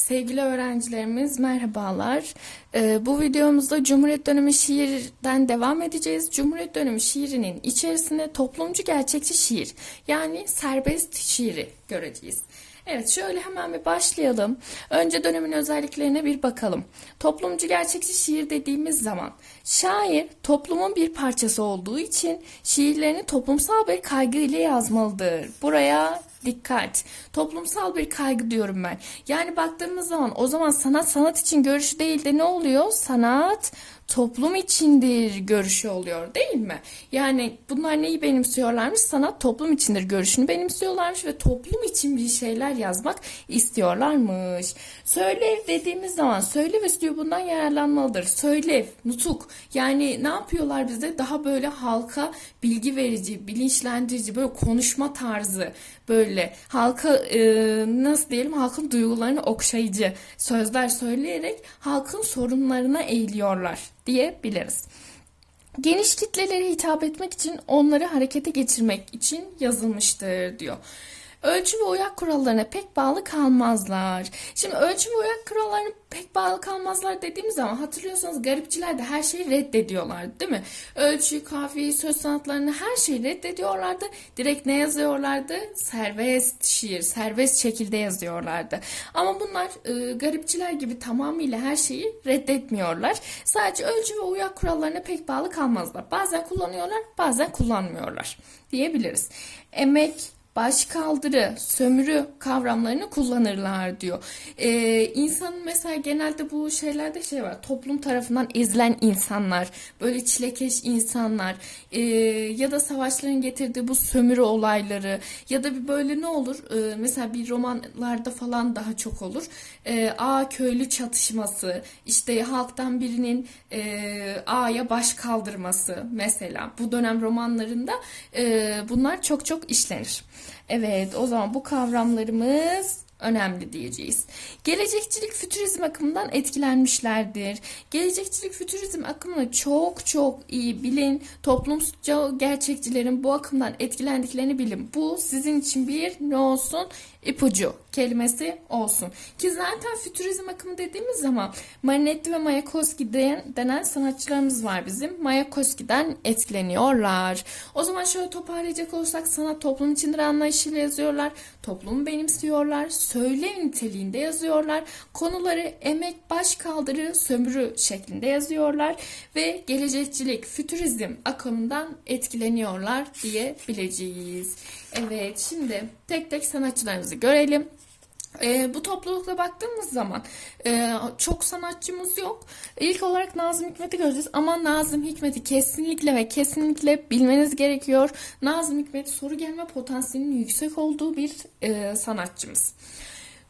Sevgili öğrencilerimiz merhabalar. Ee, bu videomuzda Cumhuriyet dönemi şiirden devam edeceğiz. Cumhuriyet dönemi şiirinin içerisinde toplumcu gerçekçi şiir yani serbest şiiri göreceğiz. Evet şöyle hemen bir başlayalım. Önce dönemin özelliklerine bir bakalım. Toplumcu gerçekçi şiir dediğimiz zaman şair toplumun bir parçası olduğu için şiirlerini toplumsal bir kaygı ile yazmalıdır. Buraya dikkat. Toplumsal bir kaygı diyorum ben. Yani baktığımız zaman o zaman sanat sanat için görüşü değil de ne oluyor? Sanat toplum içindir görüşü oluyor değil mi? Yani bunlar neyi benimsiyorlarmış? Sanat toplum içindir görüşünü benimsiyorlarmış ve toplum için bir şeyler yazmak istiyorlarmış. Söylev dediğimiz zaman söylev bundan yararlanmalıdır. Söylev, nutuk. Yani ne yapıyorlar bize? Daha böyle halka bilgi verici, bilinçlendirici, böyle konuşma tarzı, böyle halka e, nasıl diyelim halkın duygularını okşayıcı sözler söyleyerek halkın sorunlarına eğiliyorlar diyebiliriz. Geniş kitlelere hitap etmek için onları harekete geçirmek için yazılmıştır diyor. Ölçü ve uyak kurallarına pek bağlı kalmazlar. Şimdi ölçü ve uyak kurallarına pek bağlı kalmazlar dediğimiz zaman hatırlıyorsanız garipçiler de her şeyi reddediyorlardı değil mi? Ölçü, kafiye, söz sanatlarını her şeyi reddediyorlardı. Direkt ne yazıyorlardı? Serbest şiir, serbest şekilde yazıyorlardı. Ama bunlar e, garipçiler gibi tamamıyla her şeyi reddetmiyorlar. Sadece ölçü ve uyak kurallarına pek bağlı kalmazlar. Bazen kullanıyorlar, bazen kullanmıyorlar diyebiliriz. Emek, baş kaldırı, sömürü kavramlarını kullanırlar diyor. Ee, insanın mesela genelde bu şeylerde şey var. Toplum tarafından ezilen insanlar, böyle çilekeş insanlar e, ya da savaşların getirdiği bu sömürü olayları ya da bir böyle ne olur? Ee, mesela bir romanlarda falan daha çok olur. Ee, A köylü çatışması, işte halktan birinin e, A'ya baş kaldırması mesela. Bu dönem romanlarında e, bunlar çok çok işlenir. Evet o zaman bu kavramlarımız önemli diyeceğiz. Gelecekçilik fütürizm akımından etkilenmişlerdir. Gelecekçilik fütürizm akımını çok çok iyi bilin. Toplumsal gerçekçilerin bu akımdan etkilendiklerini bilin. Bu sizin için bir ne olsun? İpucu kelimesi olsun. Ki zaten fütürizm akımı dediğimiz zaman Marinetti ve Mayakovski denen sanatçılarımız var bizim. Mayakovski'den etkileniyorlar. O zaman şöyle toparlayacak olursak sanat toplum içindir anlayışıyla yazıyorlar. Toplumu benimsiyorlar. Söyle niteliğinde yazıyorlar. Konuları emek, baş kaldırı, sömürü şeklinde yazıyorlar. Ve gelecekçilik, fütürizm akımından etkileniyorlar diyebileceğiz. Evet şimdi tek tek sanatçılarımızı görelim. E, bu toplulukla baktığımız zaman e, çok sanatçımız yok. İlk olarak Nazım Hikmet'i göreceğiz ama Nazım Hikmet'i kesinlikle ve kesinlikle bilmeniz gerekiyor. Nazım Hikmet soru gelme potansiyelinin yüksek olduğu bir e, sanatçımız.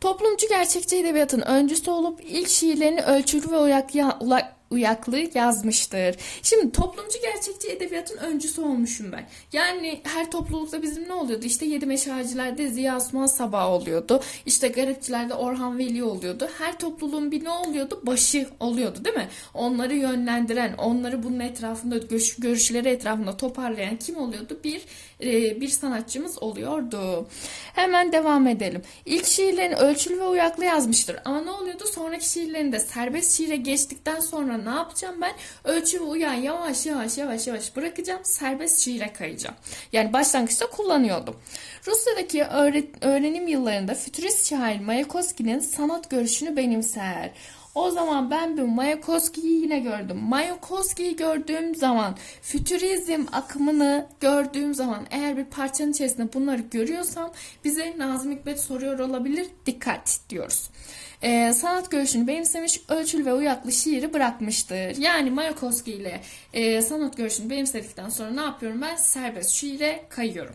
Toplumcu gerçekçi edebiyatın öncüsü olup ilk şiirlerini ölçülü ve uyaklı, uyaklı yazmıştır. Şimdi toplumcu gerçekçi edebiyatın öncüsü olmuşum ben. Yani her toplulukta bizim ne oluyordu? İşte Yedi Meşacilerde Ziya Osman Sabah oluyordu. İşte Garipçilerde Orhan Veli oluyordu. Her topluluğun bir ne oluyordu? Başı oluyordu değil mi? Onları yönlendiren, onları bunun etrafında, görüşleri etrafında toparlayan kim oluyordu? Bir bir sanatçımız oluyordu. Hemen devam edelim. İlk şiirlerini ölçülü ve uyaklı yazmıştır. Ama ne oluyordu? Sonraki şiirlerinde serbest şiire geçtikten sonra ne yapacağım ben? Ölçü ve uyan yavaş yavaş yavaş yavaş bırakacağım. Serbest şiire kayacağım. Yani başlangıçta kullanıyordum. Rusya'daki öğrenim yıllarında fütürist şair Mayakovski'nin sanat görüşünü benimser. O zaman ben bir Mayakovski'yi yine gördüm. Mayakovski'yi gördüğüm zaman, fütürizm akımını gördüğüm zaman eğer bir parçanın içerisinde bunları görüyorsam bize Nazım Hikmet soruyor olabilir. Dikkat diyoruz. Ee, sanat görüşünü benimsemiş, ölçülü ve uyaklı şiiri bırakmıştır. Yani Mayakovski ile e, sanat görüşünü benimsedikten sonra ne yapıyorum ben? Serbest şiire kayıyorum.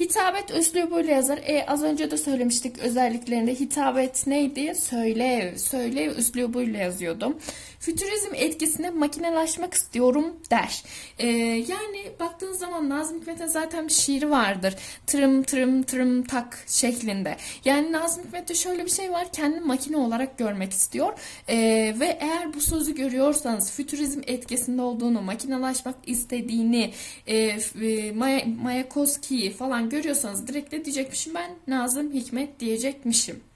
Hitabet üslubuyla yazar. E, az önce de söylemiştik özelliklerinde hitabet neydi? Söylev. Söylev üslubuyla yazıyordum. Fütürizm etkisine makinelaşmak istiyorum der. E, yani baktığınız zaman Nazım Hikmet'in zaten bir şiiri vardır. Tırım tırım tırım tak şeklinde. Yani Nazım Hikmet'te şöyle bir şey var. Kendini makine olarak görmek istiyor. E, ve eğer bu sözü görüyorsanız fütürizm etkisinde olduğunu, makinelaşmak istediğini, e, e, Maya, Mayakovski'yi falan görüyorsanız direkt de diyecekmişim ben Nazım Hikmet diyecekmişim.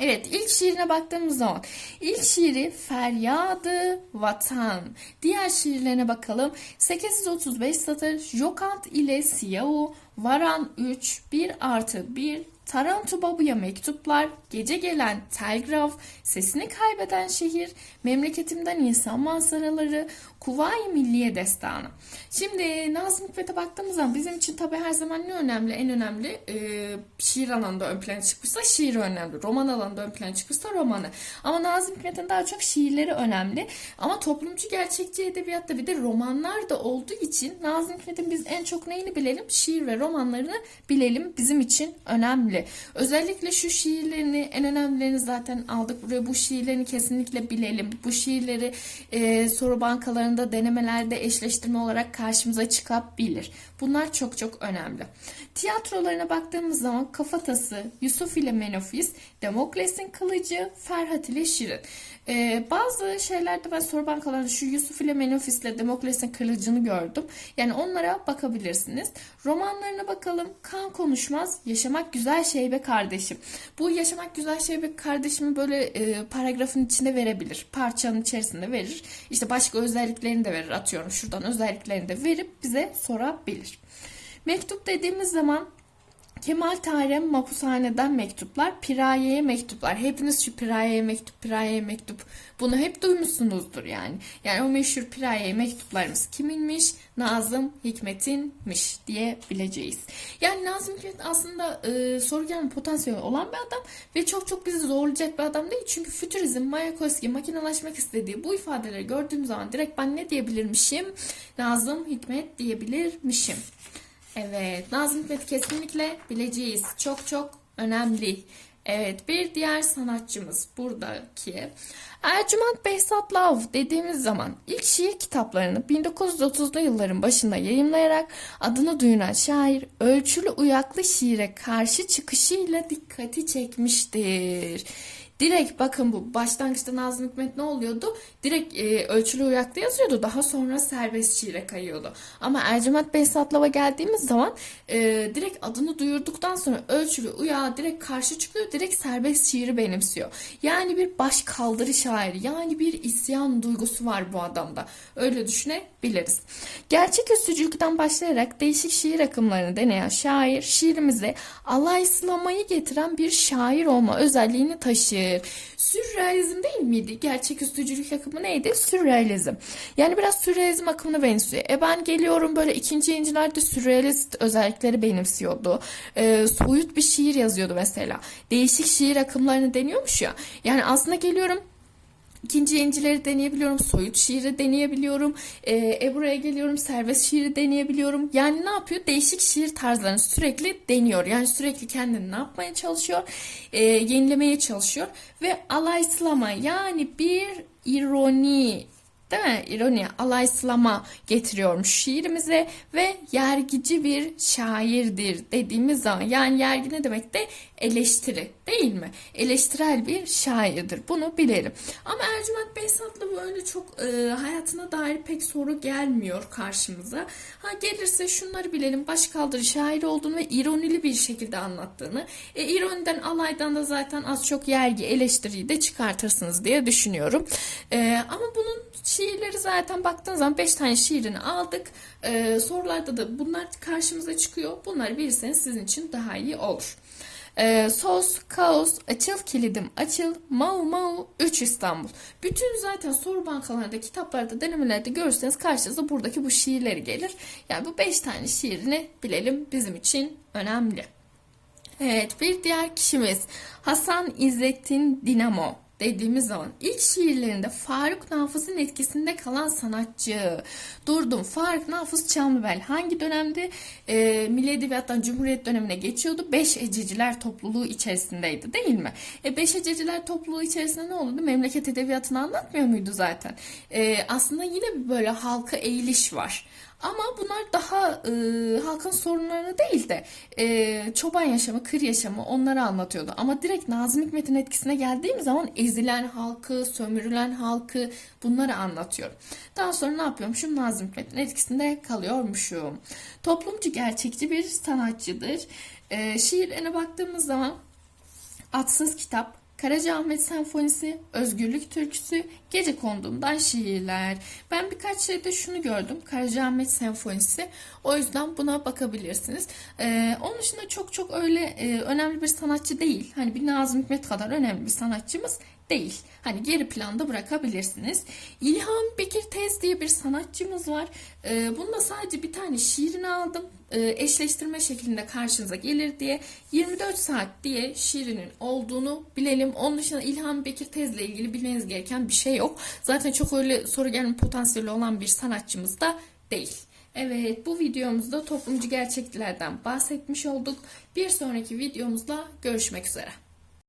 Evet ilk şiirine baktığımız zaman ilk şiiri Feryadı Vatan. Diğer şiirlerine bakalım. 835 satır Jokant ile Siyahu Varan 3 1 artı 1 Tarantu Babu'ya mektuplar, gece gelen telgraf, sesini kaybeden şehir, memleketimden insan manzaraları, Kuvayi Milliye Destanı. Şimdi Nazım Hikmet'e baktığımız zaman bizim için tabii her zaman ne önemli? En önemli e, şiir alanında ön plana çıkmışsa şiir önemli. Roman alanında ön plana çıkmışsa romanı. Ama Nazım Hikmet'in daha çok şiirleri önemli. Ama toplumcu gerçekçi edebiyatta bir de romanlar da olduğu için Nazım Hikmet'in biz en çok neyini bilelim? Şiir ve romanlarını bilelim. Bizim için önemli. Özellikle şu şiirlerini en önemlilerini zaten aldık buraya. Bu şiirlerini kesinlikle bilelim. Bu şiirleri e, soru bankalarında denemelerde eşleştirme olarak karşımıza çıkabilir. Bunlar çok çok önemli. Tiyatrolarına baktığımız zaman Kafatası, Yusuf ile Menofis, Demokles'in Kılıcı, Ferhat ile Şirin. Ee, bazı şeylerde ben soru bankalarında şu Yusuf ile Menofis ile Demokles'in Kılıcı'nı gördüm. Yani onlara bakabilirsiniz. Romanlarına bakalım. Kan konuşmaz, yaşamak güzel şey be kardeşim. Bu yaşamak güzel şey be kardeşimi böyle e, paragrafın içinde verebilir. Parçanın içerisinde verir. İşte başka özelliklerini de verir. Atıyorum şuradan özelliklerini de verip bize sorabilir. Mektup dediğimiz zaman Kemal Tarem Mapushane'den mektuplar, Piraye'ye mektuplar. Hepiniz şu Piraye'ye mektup, Piraye'ye mektup bunu hep duymuşsunuzdur yani. Yani o meşhur Piraye'ye mektuplarımız kiminmiş? Nazım Hikmet'inmiş diyebileceğiz. Yani Nazım Hikmet aslında e, soru gelme potansiyeli olan bir adam ve çok çok bizi zorlayacak bir adam değil. Çünkü fütürizm, Mayakovski, makinalaşmak istediği bu ifadeleri gördüğüm zaman direkt ben ne diyebilirmişim? Nazım Hikmet diyebilirmişim. Evet, Nazım Hikmet'i kesinlikle bileceğiz. Çok çok önemli. Evet, bir diğer sanatçımız buradaki. Ercüment Behzat Lav dediğimiz zaman ilk şiir kitaplarını 1930'lu yılların başında yayımlayarak adını duyuran şair ölçülü uyaklı şiire karşı çıkışıyla dikkati çekmiştir. Direkt bakın bu başlangıçta Nazım Hikmet ne oluyordu? Direkt e, ölçülü uyaklı yazıyordu. Daha sonra serbest şiire kayıyordu. Ama Ercüment Behzatlav'a geldiğimiz zaman e, direkt adını duyurduktan sonra ölçülü uyağa direkt karşı çıkıyor. Direkt serbest şiiri benimsiyor. Yani bir baş kaldırı şairi. Yani bir isyan duygusu var bu adamda. Öyle düşünebiliriz. Gerçek üstücülükten başlayarak değişik şiir akımlarını deneyen şair şiirimize alayslamayı getiren bir şair olma özelliğini taşır. Sürrealizm değil miydi? Gerçek üstücülük akımı neydi? Sürrealizm. Yani biraz sürrealizm akımına benziyor. E ben geliyorum böyle ikinci yayıncılarda sürrealist özellikleri benimsiyordu. E, soyut bir şiir yazıyordu mesela. Değişik şiir akımlarını deniyormuş ya. Yani aslında geliyorum İkinci yayıncıları deneyebiliyorum. Soyut şiiri deneyebiliyorum. E, e buraya geliyorum. Serbest şiiri deneyebiliyorum. Yani ne yapıyor? Değişik şiir tarzlarını sürekli deniyor. Yani sürekli kendini ne yapmaya çalışıyor? E, yenilemeye çalışıyor. Ve alayslama yani bir ironi değil mi? İroni, alayslama getiriyormuş şiirimize ve yergici bir şairdir dediğimiz zaman yani yergi ne demek de eleştiri değil mi? Eleştirel bir şairdir. Bunu bilelim. Ama Ercüment Behzat'la böyle çok e, hayatına dair pek soru gelmiyor karşımıza. Ha gelirse şunları bilelim. Başkaldırı şair olduğunu ve ironili bir şekilde anlattığını. E, ironiden alaydan da zaten az çok yergi eleştiriyi de çıkartırsınız diye düşünüyorum. E, ama bunun şiirleri zaten baktığınız zaman 5 tane şiirini aldık. Ee, sorularda da bunlar karşımıza çıkıyor. Bunları bilirseniz sizin için daha iyi olur. Ee, sos, kaos, açıl kilidim, açıl, mau mau, 3 İstanbul. Bütün zaten soru bankalarında, kitaplarda, denemelerde görürseniz karşınıza buradaki bu şiirleri gelir. Yani bu 5 tane şiirini bilelim bizim için önemli. Evet bir diğer kişimiz Hasan İzzettin Dinamo dediğimiz zaman ilk şiirlerinde Faruk Nafız'ın etkisinde kalan sanatçı. Durdum. Faruk Nafız Çamlıbel hangi dönemde e, Milli Edebiyat'tan Cumhuriyet dönemine geçiyordu? Beş Ececiler topluluğu içerisindeydi değil mi? E, Beş Ececiler topluluğu içerisinde ne oldu? Memleket edebiyatını anlatmıyor muydu zaten? E, aslında yine böyle halka eğiliş var. Ama bunlar daha e, halkın sorunlarını değil de e, çoban yaşamı, kır yaşamı onları anlatıyordu. Ama direkt Nazım Hikmet'in etkisine geldiğim zaman ezilen halkı, sömürülen halkı bunları anlatıyor. Daha sonra ne yapıyormuşum? Nazım Hikmet'in etkisinde kalıyormuşum. Toplumcu gerçekçi bir sanatçıdır. E, şiirlerine baktığımız zaman Atsız Kitap, Karacaahmet Senfonisi, Özgürlük Türküsü, Gece Konduğumdan Şiirler. Ben birkaç şeyde şunu gördüm. Karacaahmet Senfonisi. O yüzden buna bakabilirsiniz. Ee, onun dışında çok çok öyle e, önemli bir sanatçı değil. Hani bir Nazım Hikmet kadar önemli bir sanatçımız değil. Hani geri planda bırakabilirsiniz. İlhan Bekir Tez diye bir sanatçımız var. Ee, bunda sadece bir tane şiirini aldım. Ee, eşleştirme şeklinde karşınıza gelir diye. 24 saat diye şiirinin olduğunu bilelim. Onun dışında İlhan Bekir Tez'le ilgili bilmeniz gereken bir şey yok. Zaten çok öyle soru gelme potansiyeli olan bir sanatçımız da değil. Evet bu videomuzda toplumcu gerçeklerden bahsetmiş olduk. Bir sonraki videomuzda görüşmek üzere.